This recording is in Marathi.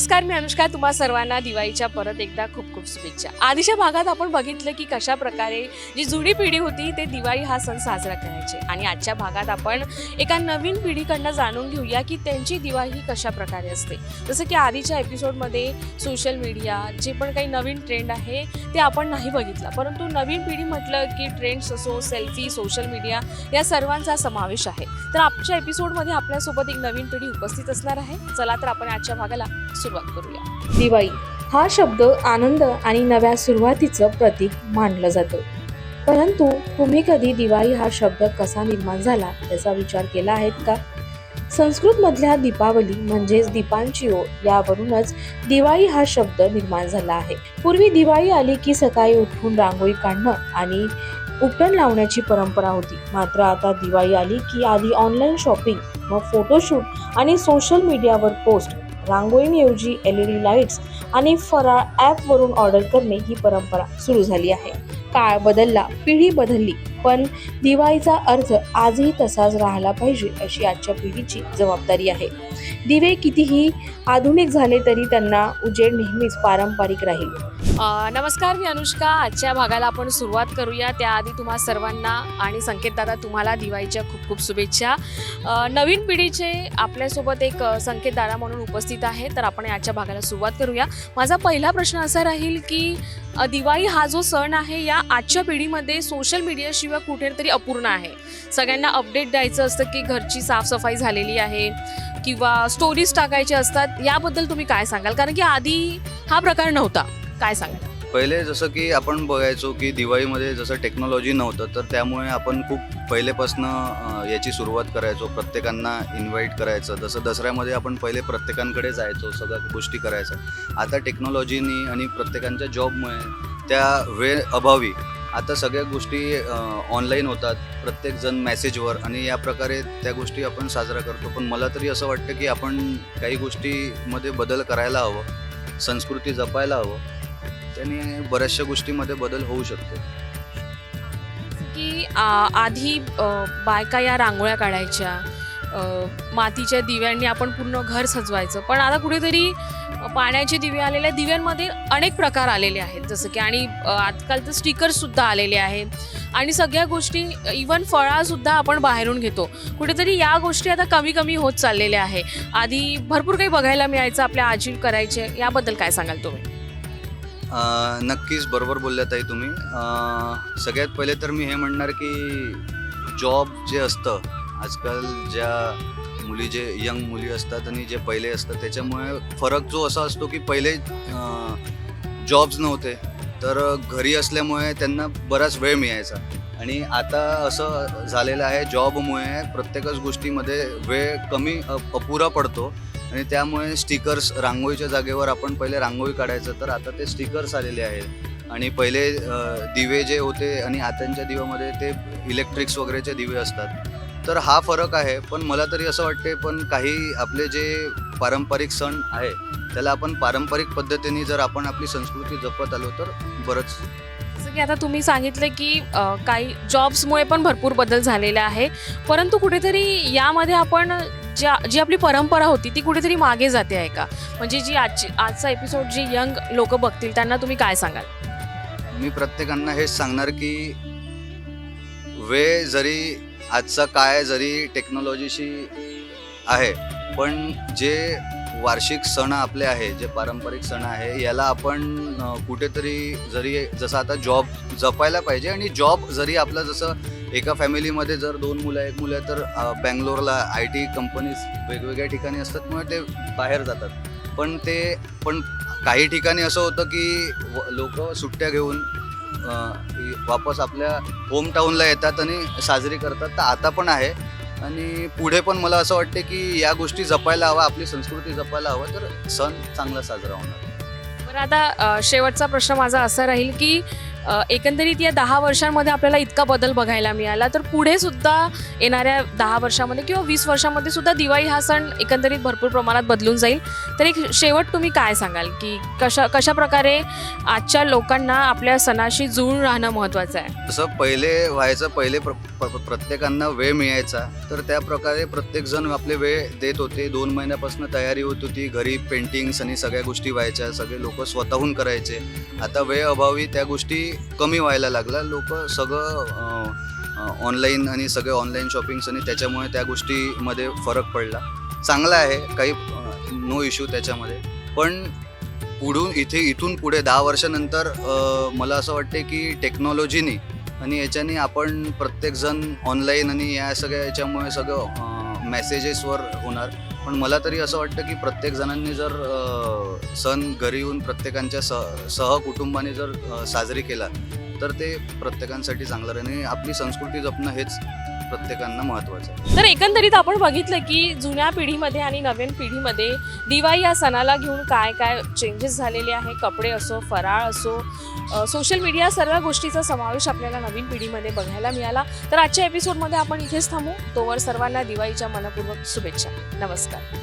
नमस्कार मी अनुष्का. तुम्हा सर्वांना दिवाळीच्या परत एकदा खूप खूप शुभेच्छा. आधीच्या भागात आपण बघितलं की कशा प्रकारे जी जुनी पिढी होती ते दिवाळी हा सण साजरा करायचे. आणि आजच्या भागात आपण एका नवीन पिढीकडनं जाणून घेऊया की त्यांची दिवाळी ही कशा प्रकारे असते. जसं की आधीच्या एपिसोडमध्ये सोशल मीडिया जे पण काही नवीन ट्रेंड आहे ते आपण नाही बघितलं. परंतु नवीन पिढी म्हटलं की ट्रेंड्स असो सेल्फी सोशल मीडिया या सर्वांचा समावेश आहे. तर आजच्या एपिसोडमध्ये आपल्यासोबत एक नवीन पिढी उपस्थित असणार आहे. चला तर आपण आजच्या भागाला सुरुवात करूया. दिवाळी हा शब्द आनंद आणि नव्या सुरुवातीचं प्रतीक मानलं जातं. परंतु तुम्ही कधी दिवाळी हा शब्द कसा निर्माण झाला याचा विचार केला आहेत का? संस्कृतमधल्या दीपावली म्हणजेच दीपांची ओळ यावरूनच दिवाळी हा शब्द निर्माण झाला आहे. पूर्वी दिवाळी आली की सकाळी उठून रांगोळी काढणं आणि उपटण लावण्याची परंपरा होती. मात्र आता दिवाळी आली की आधी ऑनलाईन शॉपिंग मग फोटोशूट आणि सोशल मीडियावर पोस्ट रांगोळीऐवजी एल ई डी लाईट्स आणि फराळ ॲपवरून ऑर्डर करणे ही परंपरा सुरू झाली आहे. काळ बदलला पिढी बदलली पण दिवाळीचा अर्थ आजही तसाच राहिला पाहिजे अशी आजच्या पिढीची जबाबदारी आहे. दिवे कितीही आधुनिक झाले तरी त्यांना उजेड नेहमीच पारंपरिक राहील. नमस्कार मी अनुष्का. आजच्या भागाला आपण सुरुवात करूया. त्याआधी तुम्हा सर्वांना आणि संकेतदादा तुम्हाला दिवाळीच्या खूप खूप शुभेच्छा. नवीन पिढीचे आपल्यासोबत एक संकेतदादा म्हणून उपस्थित आहे. तर आपण आजच्या भागाला सुरुवात करूया. माझा पहिला प्रश्न असा राहील की दिवाळी हा जो सण आहे या आजच्या पिढीमध्ये सोशल मीडियाशिवाय कुठेतरी अपूर्ण आहे. सगळ्यांना अपडेट द्यायचं असतं की घरची साफसफाई झालेली आहे किंवा स्टोरीज टाकायचे असतात याबद्दल तुम्ही काय सांगाल? कारण की आधी हा प्रकार नव्हता. काय सांगाल? पहिले जसं की आपण बघायचो की दिवाळीमध्ये जसं टेक्नॉलॉजी नव्हतं तर त्यामुळे आपण खूप पहिलेपासनं याची सुरुवात करायचो. प्रत्येकांना इन्व्हाइट करायचं. जसं दसऱ्यामध्ये आपण पहिले प्रत्येकांकडे जायचो सगळ्या गोष्टी करायचं आता टेक्नॉलॉजीनी आणि प्रत्येकांच्या जॉबमुळे त्या वेळ अभावी. आता सगळ्या गोष्टी ऑनलाईन होतात. प्रत्येकजण मेसेजवर आणि या प्रकारे त्या गोष्टी आपण साजरा करतो. पण मला तरी असं वाटतं की आपण काही गोष्टीमध्ये बदल करायला हवं. संस्कृती जपायला हवं. त्याने बऱ्याचशा गोष्टीमध्ये बदल होऊ शकतो. की आ, आधी बायका या रांगोळ्या काढायच्या. मातीच्या दिव्यांनी आपण पूर्ण घर सजवायचं. पण आता कुठेतरी पाण्याचे दिवे आलेले दिव्यांमध्ये अनेक प्रकार आलेले आहेत. जसं की आणि आजकाल तर स्टिकर्ससुद्धा आलेले आहेत. आणि सगळ्या गोष्टी इवन फळासुद्धा आपण बाहेरून घेतो. कुठेतरी या गोष्टी आता कमी कमी होत चाललेल्या आहे आधी भरपूर काही बघायला मिळायचं आपल्या आजी करायचे. याबद्दल काय सांगाल तुम्ही? नक्कीच बरोबर बोलल्यात आहे तुम्ही. सगळ्यात पहिले तर मी हे म्हणणार की जॉब जे असतं आजकाल ज्या मुली जे यंग मुली असतात आणि जे पहिले असतात त्याच्यामुळे फरक जो असा असतो की पहिले जॉब्स नव्हते. तर घरी असल्यामुळे त्यांना बराच वेळ मिळायचा. आणि आता असं झालेलं आहे जॉबमुळे प्रत्येकच गोष्टीमध्ये वेळ कमी अपुरा पडतो. आणि त्यामुळे स्टिकर्स रांगोळीच्या जागेवर आपण पहिले रांगोळी काढायचं तर आता ते स्टिकर्स आलेले आहेत. आणि पहिले दिवे जे होते आणि आतांच्या दिव्यामध्ये ते इलेक्ट्रिक्स वगैरेचे दिवे असतात. तर हा फरक आहे पण मला तरी असं वाटते पण काही आपले जे पारंपरिक सण आहे त्याला आपण पारंपरिक पद्धतीने जर आपण आपली संस्कृती जपत आलो तर बरंच. जसं की आता तुम्ही सांगितलं की अ, काही जॉब्समुळे पण भरपूर बदल झालेला आहे परंतु कुठेतरी यामध्ये आपण ज्या जी आपली परंपरा होती ती कुठेतरी मागे जाते आहे का? म्हणजे जी आजची आजचा एपिसोड जे यंग लोक बघतील त्यांना तुम्ही काय सांगाल? मी प्रत्येकांना हेच सांगणार की वेळ जरी आजचा काय जरी टेक्नॉलॉजीशी आहे पण जे वार्षिक सण आपले आहे जे पारंपरिक सण आहे याला आपण कुठेतरी जरी जसं आता जॉब जपायला पाहिजे आणि जॉब जरी आपलं जसं एका फॅमिलीमध्ये जर दोन मुलं एक मुलं आहे तर बँगलोरला आय टी कंपनीज वेगवेगळ्या ठिकाणी असतात त्यामुळे ते बाहेर जातात. पण ते पण काही ठिकाणी असं होतं की लोक सुट्ट्या घेऊन वापस आपल्या होम टाऊनला येतात आणि साजरी करतात. तर आता पण आहे. आणि पुढे पण मला असं वाटते की या गोष्टी जपायला हवा आपली संस्कृती जपायला हवं तर सण चांगला साजरा होणार. बरं आता शेवटचा प्रश्न माझा असा राहील की एकंदरीत या दहा वर्षांमध्ये आपल्याला इतका बदल बघायला मिळाला तर पुढे सुद्धा येणाऱ्या दहा वर्षामध्ये किंवा वीस वर्षामध्ये सुद्धा दिवाळी हा सण एकंदरीत भरपूर प्रमाणात बदलून जाईल. तर एक शेवट तुम्ही काय सांगाल की कशा कशा प्रकारे आजच्या लोकांना आपल्या सणाशी जुळून राहणं महत्त्वाचं आहे? जसं पहिले व्हायचं पहिले प्र प्र- प्रत्येकांना वेळ मिळायचा तर त्या प्रकारे प्रत्येकजण आपले वेळ देत होते. दोन महिन्यापासून तयारी होत होती घरी पेंटिंग्स आणि सगळ्या गोष्टी व्हायच्या सगळे लोक स्वतःहून करायचे. आता वेळ अभावी त्या गोष्टी कमी व्हायला लागला. लोक सगळं ऑनलाईन आणि सगळे ऑनलाईन शॉपिंग्स आणि त्याच्यामुळे त्या गोष्टीमध्ये फरक पडला. चांगला आहे काही नो इश्यू त्याच्यामध्ये. पण पुढून इथे इथून पुढे दहा वर्षानंतर मला असं वाटते की टेक्नॉलॉजीनी आणि याच्याने आपण प्रत्येकजण ऑनलाईन आणि या सगळ्या याच्यामुळे सगळं मेसेजेसवर होणार. पण मला तरी असं वाटतं की प्रत्येक जणांनी जर सण घरी येऊन प्रत्येकांच्या सह सहकुटुंबाने जर साजरी केला तर ते प्रत्येकांसाठी चांगलं राहील. आणि आपली संस्कृती जपणं हेच प्रत्येकांना महत्त्वाचं आहे. तर एकंदरीत आपण बघितलं की जुन्या पिढीमध्ये आणि नवीन पिढीमध्ये दिवाळी या सणाला घेऊन काय काय चेंजेस झालेले आहे? कपडे असो फराळ असो सोशल मीडिया सर्व गोष्टीचा समावेश आपल्याला नवीन पिढीमध्ये बघायला मिळाला. तर आजच्या एपिसोडमध्ये आपण इथेच थांबू. तोवर सर्वांना दिवाळीच्या मनपूर्वक शुभेच्छा. नमस्कार.